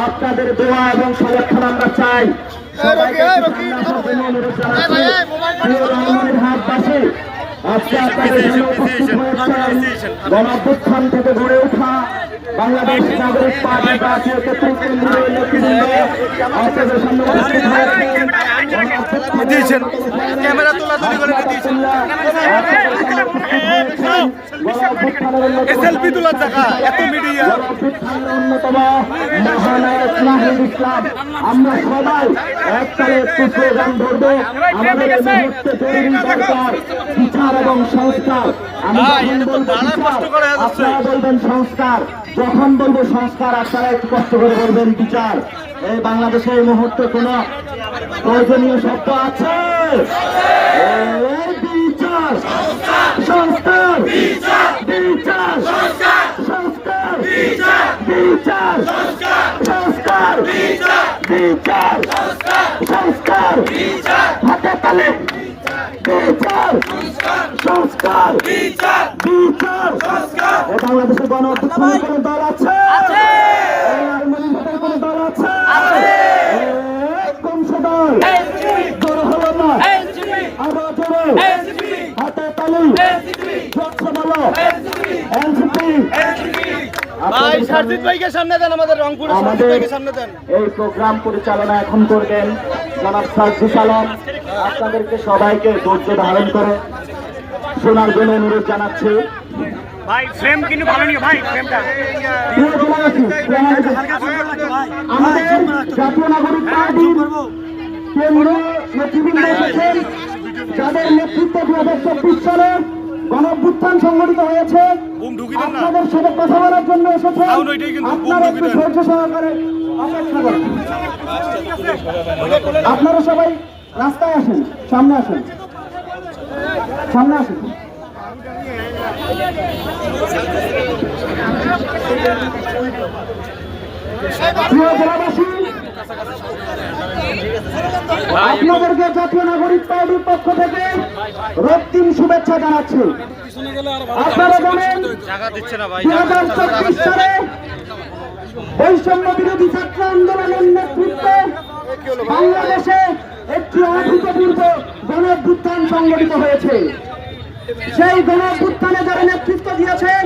আপনাদের দোয়া এবং সমর্থন আমরা চাই। আজকে আপনাদের হয়েছেন গণঅভ্যুত্থান থেকে গড়ে ওঠা বাংলাদেশ নাগরিক পার্টি জাতীয় আপনাদের সামনে উপস্থিত হয়েছেন দিয়েছেন ক্যামেরা তোলা তুলি করে দিয়েছেন অন্যতম আমরা সবাই একসাথে একটু স্লোগান ধরবো আমাদের মুহূর্তে জরুরি দরকার বিচার এবং সংস্কার যখন বলব আপনারা বলবেন সংস্কার যখন বলব সংস্কার আপনারা একটু কষ্ট করে বলবেন বিচার এই বাংলাদেশে এই মুহূর্তে কোনো প্রয়োজনীয় শব্দ আছে সংস্কার। বিচার। সংস্কার। বিচার। সংস্কার। বিচার। সংস্কার। হাতে তালে। বিচার। সংস্কার। বিচার। এ বাংলাদেশের গণ দল আছে এই আলমনি ভোটের কোনো দল আছে এই কংস দল জোর হলো না আরও জোরে হাতে তালি জোরসে বলো এনসিপি ভাই সারজিৎ ভাইকে সামনে দেন আমাদের সারজিৎ ভাইকে সামনে দেন। এই প্রোগ্রাম পরিচালনা এখন করবেন জনাব সার্জিস আলম। আপনাদেরকে সবাইকে ধৈর্য ধারণ করে শোনার জন্য অনুরোধ জানাচ্ছি। ভাই ফ্রেম কিন্তু ভালো নিও ভাই ফ্রেমটা প্রিয় জনগোষ্ঠী, প্রিয় আমাদের জাতীয় নাগরিক পার্টির কেন্দ্রীয় নেতৃবৃন্দ এসেছেন। যাদের নেতৃত্বে দু হাজার চব্বিশ সালে গণঅভ্যুত্থান সংগঠিত হয়েছে বুম ঢুকিয়ে দেন না। আপনাদের সাথে কথা বলার জন্য সাউন্ড ওইটাই কিন্তু, বুম আপনারা দেন। ধৈর্য সহকারে অপেক্ষা করুন আপনারা সবাই রাস্তায় আসেন সামনে আসেন সামনে আসেন প্রিয় জেলাবাসী আপনাদেরকে জাতীয় নাগরিক পার্টির পক্ষ থেকে রক্তিম শুভেচ্ছা জানাচ্ছি। আপনারা জানেন দুই হাজার চব্বিশ সালে বৈষম্য বিরোধী ছাত্র আন্দোলনের নেতৃত্বে বাংলাদেশে একটি অভূতপূর্ব গণঅভ্যুত্থান সংগঠিত হয়েছে। সেই গণঅভ্যুত্থানে যারা নেতৃত্ব দিয়েছেন,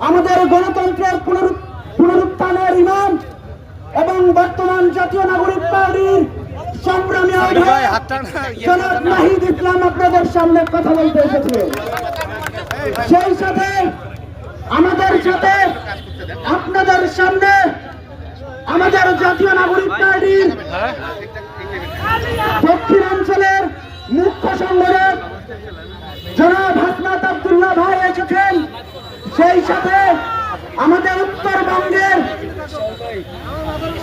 আমাদের গণতন্ত্রের পুনরু- পুনরুত্থানের ইমাম এবং বর্তমান জাতীয় নাগরিক পার্টির সংগ্রামী ভাই আহ্বায়ক হাতটা না ইয়ে জনাব নাহিদ ইসলাম আপনাদের সামনে কথা বলতে এসেছে। সেই সাথে আমাদের সাথে আপনাদের সামনে আমাদের জাতীয় নাগরিক পার্টির দক্ষিণাঞ্চলের মুখ্য সংগঠক জনাব হাসনাত আবদুল্লাহ ভাই এসেছেন। সেই সাথে আমাদের উত্তরবঙ্গের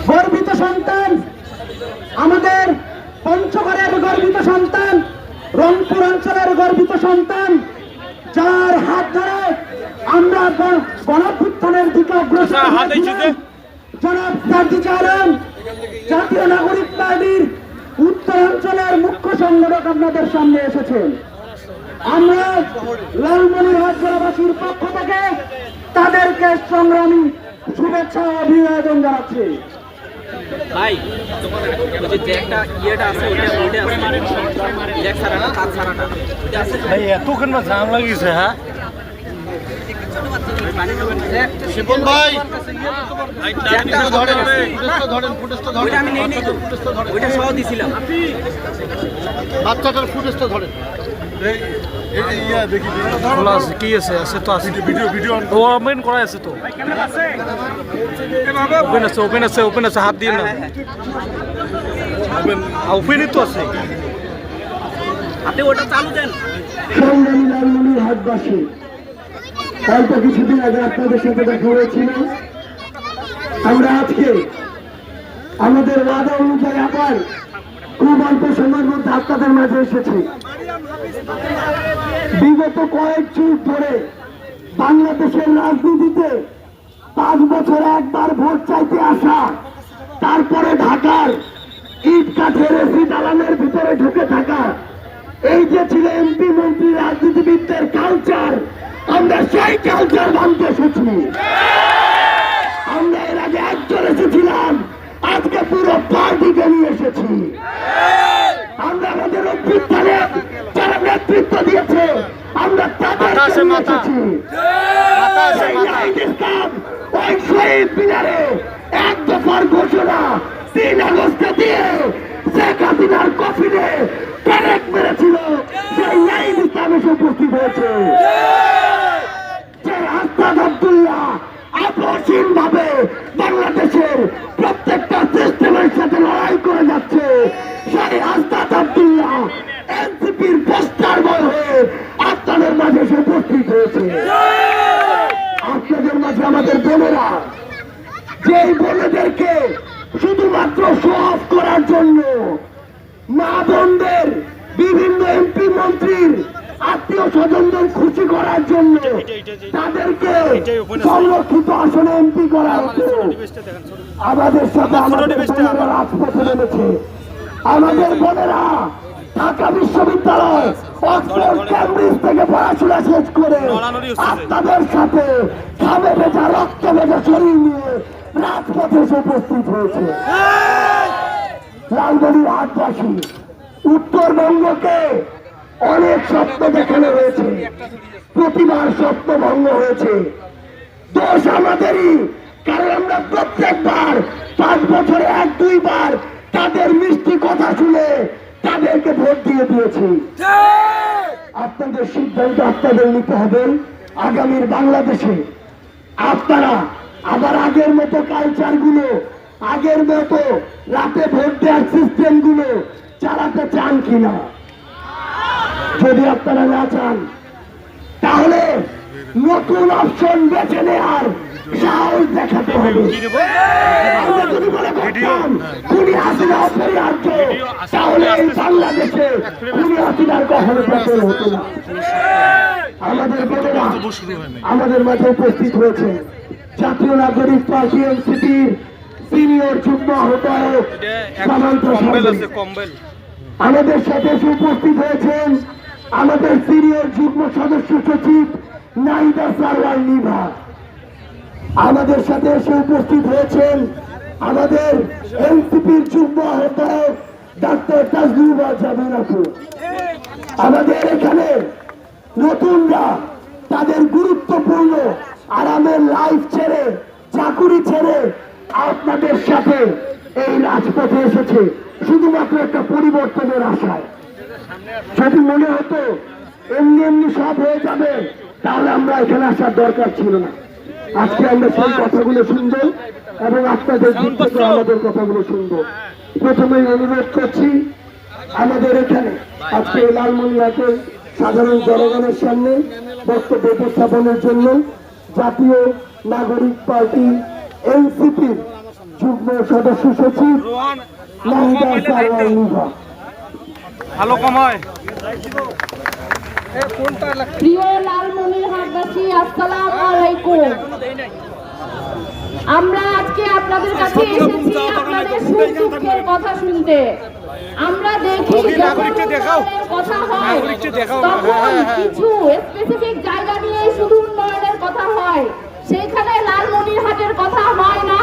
গর্বিত সন্তান আমাদের পঞ্চগড়ের গর্বিত সন্তান রংপুর অঞ্চলের গর্বিত সন্তান যার হাত ধরে আমরা গণ- গণঅভ্যুত্থানের দিকে অগ্রসর। জনাব সার্জিস আলম জাতীয় নাগরিক পার্টির উত্তরাঞ্চলের মুখ্য সংগঠক আপনাদের সামনে এসেছেন আমরা লালমনিরহাট জেলাবাসীর পক্ষ থেকে তাদেরকে সংগ্রামী শুভেচ্ছা ও অভিবাদন জানাচ্ছি। ভাই ওই যে জ্যাকটা ইয়েটা আছে ওইটা ওইটা আছে। জ্যাক সারাটা তার সারাটা ভাই এত জাম লাগিয়েছে হ্যাঁ? শিবন ভাই। ধরেন ফুটেজটা ধরেন ফুটেজটা ধরেন ওইটা আমি নেই নেই তো ওইটা সহ দিছিলাম বাচ্চাটার ফুটেজটা ধরেন। খোলা আছে কি আছে আছে তো আছে ভিডিও ভিডিও ও ওপেন করা আছে তো। ওপেন আছে ওপেন আছে ওপেন আছে হাত দিয়ে না। ওপেনই তো আছে। আপনি ওটা চালু দেন সংগ্রামী লালমনির হাটবাসী অল্প কিছুদিন আগে আপনাদের সাথে দেখা হয়েছিল। আমরা আজকে আমাদের ওয়াদা অনুযায়ী আবার খুব অল্প সময়ের মধ্যে আপনাদের মাঝে এসেছি। বিগত কয়েক যুগ ধরে বাংলাদেশের রাজনীতিতে পাঁচ বছরে একবার ভোট চাইতে আসা, তারপরে ঢাকার ইট কাঠের এসি দালানের ভিতরে ঢুকে থাকা, এই যে ছিল এমপি মন্ত্রী রাজনীতিবিদদের কালচার আমরা সেই কালচার ভাঙতে এসেছি। আমরা এর আগে একজন এসেছিলাম, আজকে পুরো পার্টিকে নিয়ে এসেছি। আমরা আমাদের অভ্যুত্থানের আপসীন ভাবে বাংলাদেশের প্রত্যেকটা সিস্টেমের সাথে লড়াই করে যাচ্ছে। সেই আস্তাদ আব্দুল্লাহ এনসিপির পোস্টার বয় হয়ে আপনাদের মাঝে এসে উপস্থিত হয়েছে। আপনাদের মাঝে আমাদের বোনেরা, যেই বোনেদেরকে শুধুমাত্র শো অফ করার জন্য মা বোনদের বিভিন্ন এমপি মন্ত্রীর আত্মীয় স্বজনদের খুশি করার জন্য তাদেরকে সংরক্ষিত আসনে এমপি করা আমাদের সাথে আমাদের রাজপথে নেমেছে। আমাদের বোনেরা ঢাকা বিশ্ববিদ্যালয় অক্সফোর্ড ক্যামব্রিজ থেকে পড়াশোনা শেষ করে আপনাদের সাথে খাবে ভেজা রক্ত ভেজা শরীর নিয়ে রাজপথে এসে উপস্থিত হয়েছে। লালবাড়ির হাটবাসী উত্তরবঙ্গকে অনেক স্বপ্ন দেখানো হয়েছে প্রতিবার স্বপ্ন ভঙ্গ হয়েছে। দোষ আমাদেরই, কারণ আমরা প্রত্যেকবার পাঁচ বছরে এক দুইবার তাদের মিষ্টি কথা শুনে তাদেরকে ভোট দিয়ে দিয়েছি। আপনাদের সিদ্ধান্ত আপনাদের নিতে হবে। আগামীর বাংলাদেশে আপনারা আবার আগের মতো কালচারগুলো আগের মতো রাতে ভোট দেওয়ার সিস্টেমগুলো চালাতে চান কিনা? যদি আপনারা না চান তাহলে নতুন অপশন বেছে নেওয়ার সাহস দেখাতে হবে। আমরা যদি মনে করতাম খুনি হাসিনা অপরিহার্য তাহলে এই বাংলাদেশে খুনি হাসিনার কখনো পতন হতো না। আমাদের মাঝে উপস্থিত হয়েছে জাতীয় নাগরিক পার্টি এনসিপির সিনিয়র যুগ্ম আহ্বায়ক সামন্ত সরকারি। কম্বেল। আমাদের সাথে উপস্থিত হয়েছেন আমাদের সিনিয়র যুগ্ম সদস্য সচিব নাইদা সারওয়ার নিভা। আমাদের সাথে এসে উপস্থিত হয়েছেন আমাদের এনসিপির যুগ্ম আহ্বায়ক ডাক্তার তাজলুবা জামিন আমাদের এখানে নতুনরা তাদের গুরুত্বপূর্ণ আরামের লাইফ ছেড়ে, চাকুরি ছেড়ে আপনাদের সাথে এই রাজপথে এসেছে। শুধুমাত্র একটা পরিবর্তনের আশায়। যদি মনে হতো এমনি এমনি সব হয়ে যাবে, তাহলে আমরা এখানে আসার দরকার ছিল না। আজকে আমরা সেই কথাগুলো শুনব এবং আপনাদের দিক থেকে আমাদের কথাগুলো শুনব। প্রথমেই অনুরোধ করছি, আমাদের এখানে আজকে এই সাধারণ জনগণের সামনে বক্তব্য উপস্থাপনের জন্য জাতীয় নাগরিক পার্টি এনসিপির যুগ্ম সদস্য সচিব ভালো হয় প্রিয় লালমনিরহাটবাসী আসসালামু আলাইকুম। আমরা আজকে আপনাদের কাছে এসেছি আপনাদের সুখ দুঃখের কথা শুনতে। আমরা দেখি কথা হয় তখন হ্যাঁ, হ্যাঁ, হ্যাঁ। কিছু স্পেসিফিক জায়গা নিয়ে শুধু উন্নয়নের কথা হয়। সেখানে লালমনিরহাটের কথা হয় না।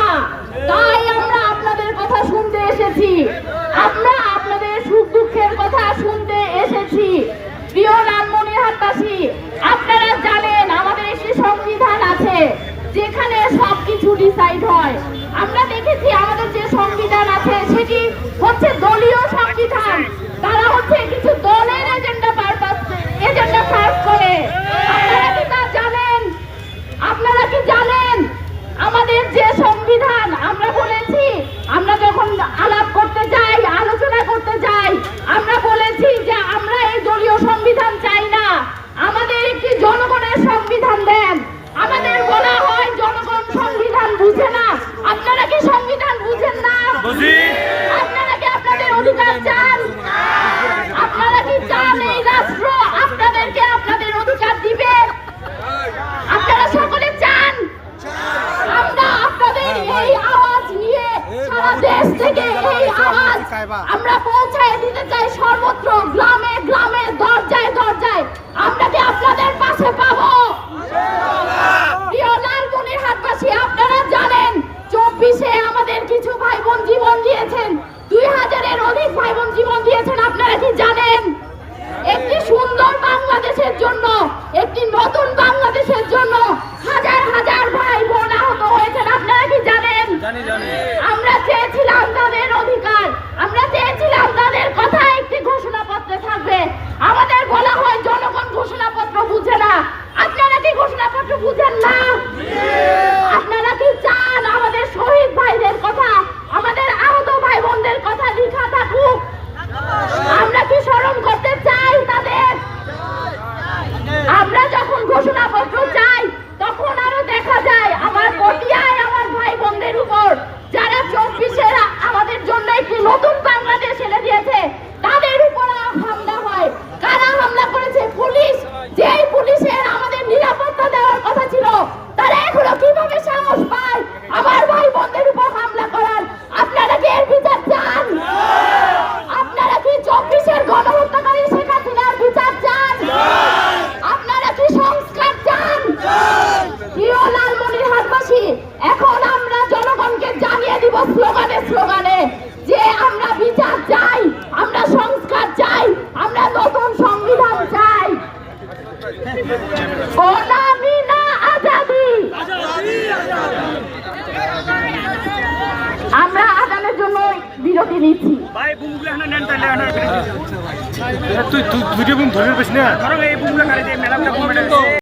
ধরে পেছ না